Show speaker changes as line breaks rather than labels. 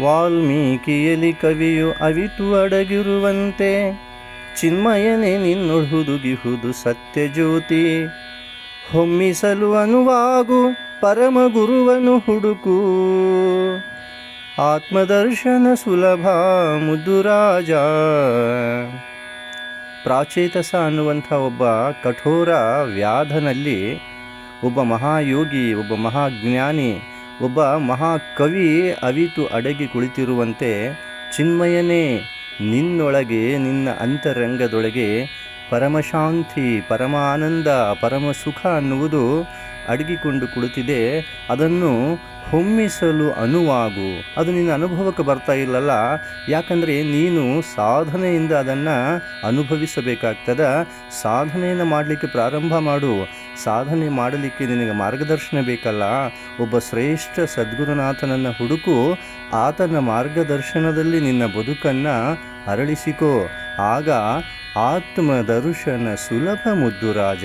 ವಾಲ್ಮೀಕಿಯಲಿ ಕವಿಯು ಅವಿತು ಅಡಗಿರುವಂತೆ, ಚಿನ್ಮಯನೆ ಚಿನ್ಮಯನೇ ಸತ್ಯ ಸತ್ಯಜ್ಯೋತಿ. ಹೊಮ್ಮಿಸಲು ಅನುವಾಗು ಪರಮ ಗುರುವನು ಹುಡುಕು. ಆತ್ಮದರ್ಶನ ಸುಲಭ ಮುದುರಾಜ ರಾಜ. ಪ್ರಾಚೇತಸ ಅನ್ನುವಂಥ ಒಬ್ಬ ಕಠೋರ ವ್ಯಾಧನಲ್ಲಿ ಒಬ್ಬ ಮಹಾಯೋಗಿ, ಒಬ್ಬ ಮಹಾಜ್ಞಾನಿ ಒಬ್ಬ ಮಹಾಕವಿ ಅವಿತು ಅಡಗಿ ಕುಳಿತಿರುವಂತೆ ಚಿನ್ಮಯನೇ ನಿನ್ನೊಳಗೆ ನಿನ್ನ ಅಂತರಂಗದೊಳಗೆ ಪರಮಶಾಂತಿ ಪರಮಾನಂದ ಪರಮ ಸುಖ ಅನ್ನುವುದು ಅಡಗಿಕೊಂಡು ಕುಳಿತಿದೆ, ಅದನ್ನು ಹೊಮ್ಮಿಸಲು ಅನುವಾಗು. ಅದು ನಿನ್ನ ಅನುಭವಕ್ಕೆ ಬರ್ತಾ ಇಲ್ಲಲ್ಲ? ಯಾಕಂದರೆ ನೀನು ಸಾಧನೆಯಿಂದ ಅದನ್ನು ಅನುಭವಿಸಬೇಕಾಗ್ತದ. ಸಾಧನೆಯನ್ನು ಮಾಡಲಿಕ್ಕೆ ಪ್ರಾರಂಭ ಮಾಡು. ಸಾಧನೆ ಮಾಡಲಿಕ್ಕೆ ನಿನಗೆ ಮಾರ್ಗದರ್ಶನ ಬೇಕಲ್ಲ? ಒಬ್ಬ ಶ್ರೇಷ್ಠ ಸದ್ಗುರುನಾಥನನ್ನು ಹುಡುಕು, ಆತನ ಮಾರ್ಗದರ್ಶನದಲ್ಲಿ ನಿನ್ನ ಬದುಕನ್ನು ಅರಳಿಸಿಕೋ. ಆಗ ಆತ್ಮದರ್ಶನ ಸುಲಭ ಮುದ್ದು ರಾಜ.